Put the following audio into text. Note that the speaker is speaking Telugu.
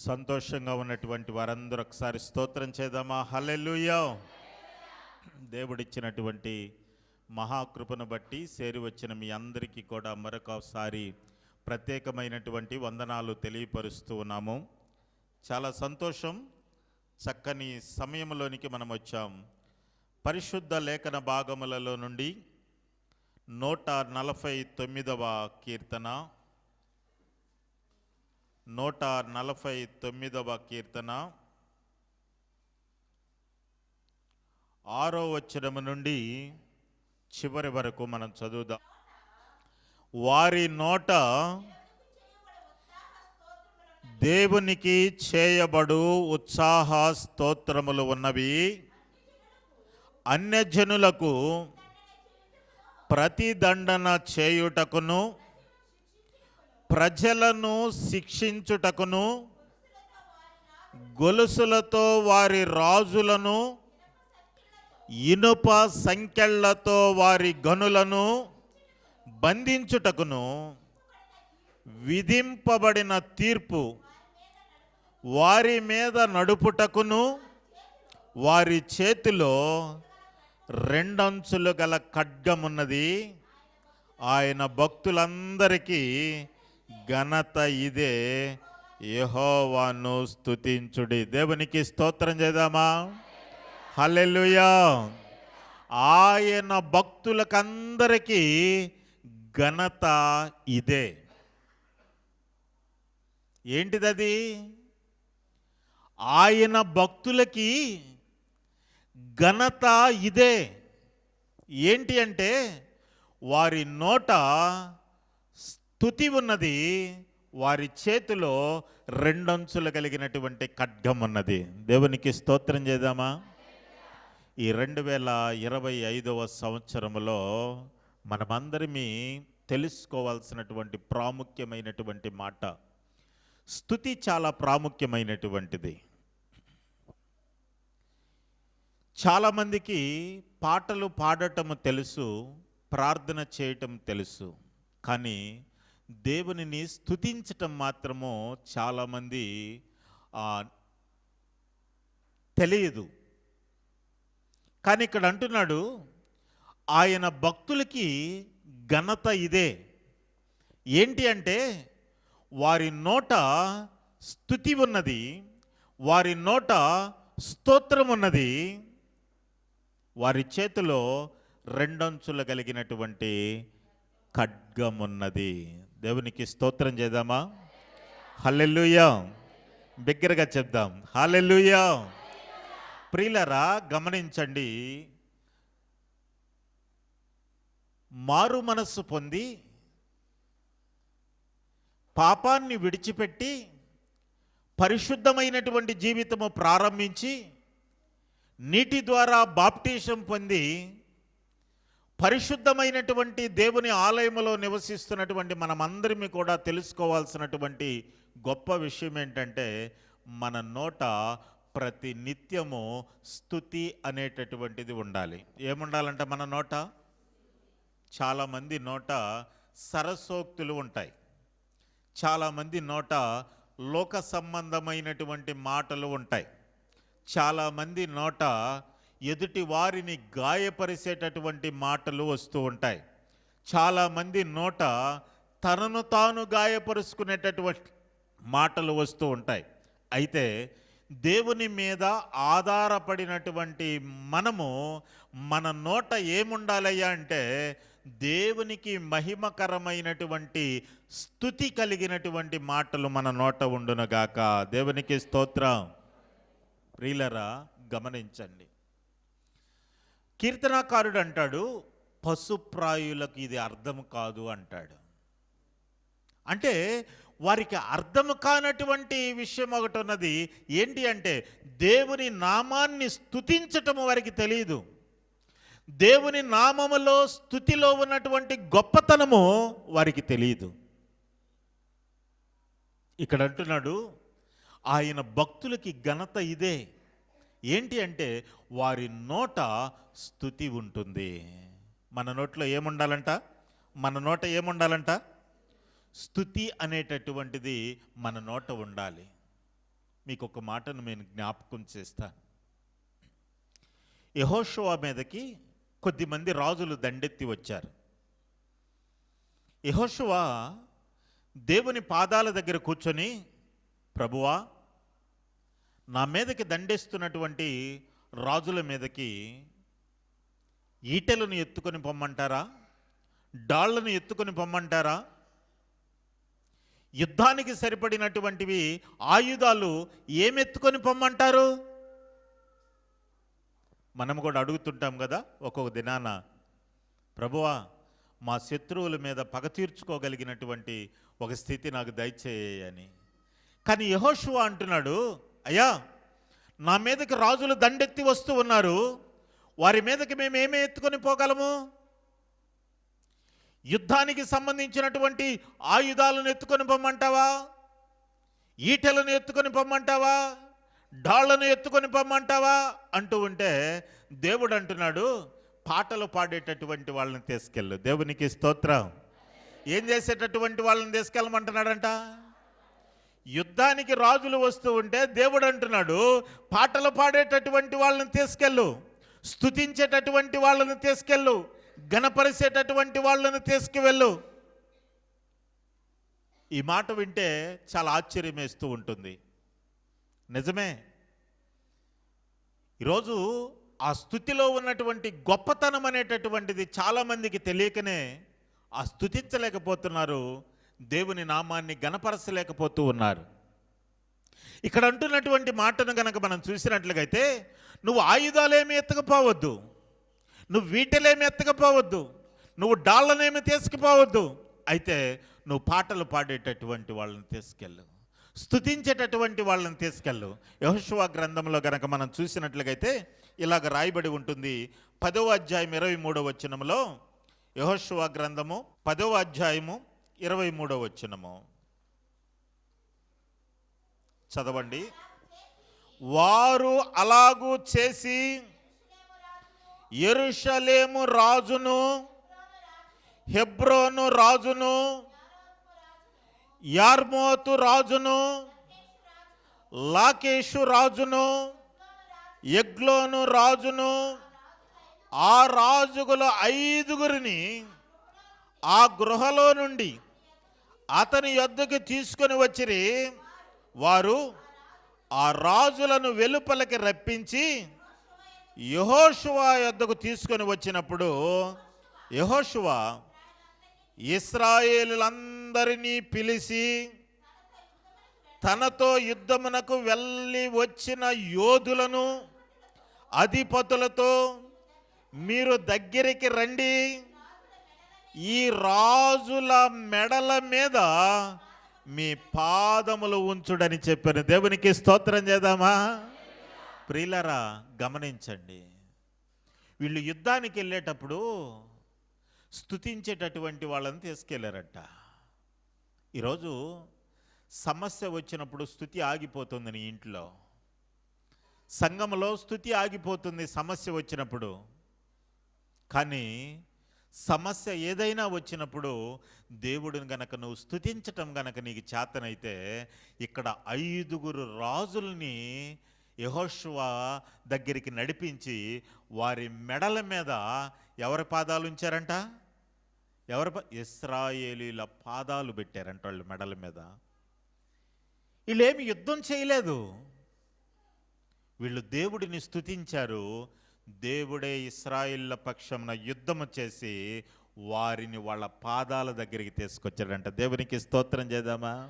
సంతోషంగా ఉన్నటువంటి వారందరూ ఒకసారి స్తోత్రం చేద్దామా? హల్లెలూయా. దేవుడిచ్చినటువంటి మహాకృపను బట్టి సేరి వచ్చిన మీ అందరికీ కూడా మరొకసారి ప్రత్యేకమైనటువంటి వందనాలు తెలియపరుస్తూ ఉన్నాము. చాలా సంతోషం. చక్కని సమయంలోనికి మనం వచ్చాం. పరిశుద్ధ లేఖన భాగములలో నుండి నూట నలభై తొమ్మిదవ కీర్తన. నూట నలభై తొమ్మిదవ కీర్తన. ఆరో వచనము నుండి చివరి వరకు మనం చదువుదాం. వారి నోట దేవునికి చేయబడు ఉత్సాహ స్తోత్రములు ఉన్నవి. అన్యజనులకు ప్రతిదండన చేయుటకును ప్రజలను శిక్షించుటకును గొలుసులతో వారి రాజులను ఇనుప సంఖ్యళ్ళతో వారి గనులను బంధించుటకును విధింపబడిన తీర్పు వారి మీద నడుపుటకును వారి చేతిలో రెండంచులు గల ఖడ్గమున్నది. ఆయన భక్తులందరికీ ఘనత ఇదే. యహోవాను స్తుతించుడి. దేవునికి స్తోత్రం చేద్దామా? హల్లెలూయా. ఆయన భక్తులకందరికీ ఘనత ఇదే. ఏంటిదది? ఆయన భక్తులకి ఘనత ఇదే. ఏంటి అంటే వారి నోట తుతి ఉన్నది వారి చేతిలో రెండంచులు కలిగినటువంటి ఖడ్గం ఉన్నది. దేవునికి స్తోత్రం చేద్దామా? ఈ రెండు వేల ఇరవై ఐదవ సంవత్సరంలో మనమందరిమీ తెలుసుకోవాల్సినటువంటి ప్రాముఖ్యమైనటువంటి మాట. స్థుతి చాలా ప్రాముఖ్యమైనటువంటిది. చాలామందికి పాటలు పాడటం తెలుసు ప్రార్థన చేయటం తెలుసు. కానీ దేవునిని స్థుతించటం మాత్రము చాలామంది తెలియదు. కానీ ఇక్కడ అంటున్నాడు ఆయన భక్తులకి ఘనత ఇదే. ఏంటి అంటే వారి నోట స్థుతి ఉన్నది వారి నోట స్తోత్రం ఉన్నది వారి చేతిలో రెండంచులు కలిగినటువంటి ఖడ్గమున్నది. దేవునికి స్తోత్రం చేద్దామా? హల్లెలూయా. బిగ్గరగా చెప్దాం. హల్లెలూయా. ప్రియులరా గమనించండి. మారు మనస్సు పొంది పాపాన్ని విడిచిపెట్టి పరిశుద్ధమైనటువంటి జీవితము ప్రారంభించి నీటి ద్వారా బాప్టిజం పొంది పరిశుద్ధమైనటువంటి దేవుని ఆలయములో నివసిస్తున్నటువంటి మనమందరిమి కూడా తెలుసుకోవాల్సినటువంటి గొప్ప విషయం ఏంటంటే మన నోట ప్రతి నిత్యము స్థుతి అనేటటువంటిది ఉండాలి. ఏముండాలంటే మన నోట? చాలామంది నోట సరసోక్తులు ఉంటాయి. చాలామంది నోట లోక సంబంధమైనటువంటి మాటలు ఉంటాయి. చాలామంది నోట ఎదుటి వారిని గాయపరిచేటటువంటి మాటలు వస్తూ ఉంటాయి. చాలామంది నోట తనను తాను గాయపరుచుకునేటటువంటి మాటలు వస్తూ ఉంటాయి. అయితే దేవుని మీద ఆధారపడినటువంటి మనము మన నోట ఏముండాలయ్యా అంటే దేవునికి మహిమకరమైనటువంటి స్థుతి కలిగినటువంటి మాటలు మన నోట ఉండునగాక. దేవునికి స్తోత్రం. ప్రియులరా గమనించండి. కీర్తనాకారుడు అంటాడు పశుప్రాయులకు ఇది అర్థం కాదు అంటాడు. అంటే వారికి అర్థం కానటువంటి విషయం ఒకటి ఉన్నది ఏంటి అంటే దేవుని నామాన్ని స్థుతించటం వారికి తెలియదు దేవుని నామములో స్థుతిలో ఉన్నటువంటి గొప్పతనము వారికి తెలియదు ఇక్కడ అంటున్నాడు ఆయన భక్తులకి ఘనత ఇదే. ఏంటి అంటే వారి నోట స్థుతి ఉంటుంది. మన నోట్లో ఏముండాలంట? మన నోట ఏముండాలంట? స్థుతి అనేటటువంటిది మన నోట ఉండాలి. మీకు ఒక మాటను నేను జ్ఞాపకం చేస్తాను. యహోషువా మీదకి కొద్దిమంది రాజులు దండెత్తి వచ్చారు. యహోషువా దేవుని పాదాల దగ్గర కూర్చొని ప్రభువా నా మీదకి దండేస్తున్నటువంటి రాజుల మీదకి ఈటెలను ఎత్తుకొని పొమ్మంటారా? డాళ్ళను ఎత్తుకొని పొమ్మంటారా? యుద్ధానికి సరిపడినటువంటివి ఆయుధాలు ఏమెత్తుకొని పొమ్మంటారు? మనం కూడా అడుగుతుంటాం కదా ఒక్కొక్క దినాన ప్రభువా మా శత్రువుల మీద పగ తీర్చుకోగలిగినటువంటి ఒక స్థితి నాకు దయచేయని. కానీ యహోషువ అంటున్నాడు అయ్యా నా మీదకి రాజులు దండెత్తి వస్తూ ఉన్నారు. వారి మీదకి మేము ఏమి ఎత్తుకొని పోగలము? యుద్ధానికి సంబంధించినటువంటి ఆయుధాలను ఎత్తుకొని పొమ్మంటావా? ఈటెలను ఎత్తుకొని పొమ్మంటావా? డాళ్ళను ఎత్తుకొని పొమ్మంటావా? అంటూ ఉంటే దేవుడు అంటున్నాడు పాటలు పాడేటటువంటి వాళ్ళని తీసుకెళ్ళు. దేవునికి స్తోత్రం. ఏం చేసేటటువంటి వాళ్ళని తీసుకెళ్ళమంటున్నాడంట? యుద్ధానికి రాజులు వస్తూ ఉంటే దేవుడు అంటున్నాడు పాటలు పాడేటటువంటి వాళ్ళని తీసుకెళ్ళు స్థుతించేటటువంటి వాళ్ళని తీసుకెళ్ళు గణపరిచేటటువంటి వాళ్ళని తీసుకువెళ్ళు. ఈ మాట వింటే చాలా ఆశ్చర్యం వేస్తూ ఉంటుంది. నిజమే. ఈరోజు ఆ స్థుతిలో ఉన్నటువంటి గొప్పతనం అనేటటువంటిది చాలామందికి తెలియకనే ఆ స్థుతించలేకపోతున్నారు దేవుని నామాన్ని గణపరచలేకపోతూ ఉన్నారు. ఇక్కడ అంటున్నటువంటి మాటను గనక మనం చూసినట్లుగైతే నువ్వు ఆయుధాలేమి ఎత్తకపోవద్దు నువ్వు వీటలేమి ఎత్తకపోవద్దు నువ్వు డాళ్ళనేమి తీసుకుపోవద్దు అయితే నువ్వు పాటలు పాడేటటువంటి వాళ్ళని తీసుకెళ్ళు స్తుతించేటటువంటి వాళ్ళని తీసుకెళ్ళు. యహోషువా గ్రంథంలో గనక మనం చూసినట్లుగైతే ఇలాగ రాయబడి ఉంటుంది. పదవ అధ్యాయం ఇరవై మూడవ వచనములో యహోషువా గ్రంథము పదవ అధ్యాయము ఇరవై మూడవ వచ్చినము చదవండి. వారు అలాగూ చేసి ఎరుషలేము రాజును హెబ్రోను రాజును యార్మోతు రాజును లాకేషు రాజును ఎగ్లోను రాజును ఆ రాజుగుల ఐదుగురిని ఆ గృహలో నుండి అతని యొద్దకు తీసుకొని వచ్చిరి. వారు ఆ రాజులను వెలుపలకి రప్పించి యహోషువా యొద్దకు తీసుకొని వచ్చినప్పుడు యహోషువా ఇస్రాయేలులందరినీ పిలిచి తనతో యుద్ధమునకు వెళ్ళి వచ్చిన యోధులను అధిపతులతో మీరు దగ్గరికి రండి. ఈ రాజుల మెడల మీద మీ పాదములు ఉంచుడని చెప్పాను దేవునికి స్తోత్రం చేద్దామా? ప్రియులరా గమనించండి. వీళ్ళు యుద్ధానికి వెళ్ళేటప్పుడు స్థుతించేటటువంటి వాళ్ళని తీసుకెళ్ళారట. ఈరోజు సమస్య వచ్చినప్పుడు స్థుతి ఆగిపోతుంది నీ ఇంట్లో. సంఘంలో స్థుతి ఆగిపోతుంది సమస్య వచ్చినప్పుడు. కానీ సమస్య ఏదైనా వచ్చినప్పుడు దేవుడిని గనక నువ్వు స్థుతించటం గనక నీకు చేతనైతే ఇక్కడ ఐదుగురు రాజుల్ని యహోషువా దగ్గరికి నడిపించి వారి మెడల మీద ఎవరి పాదాలు ఉంచారంట? ఎవరి ఇస్రాయేలీల పాదాలు పెట్టారంట వాళ్ళు మెడల మీద. వీళ్ళేమి యుద్ధం చేయలేదు. వీళ్ళు దేవుడిని స్థుతించారు దేవుడే ఇస్రాయిల్ల పక్షమున యుద్ధము చేసి వారిని వాళ్ళ పాదాల దగ్గరికి తీసుకొచ్చాడంట. దేవునికి స్తోత్రం చేద్దామా?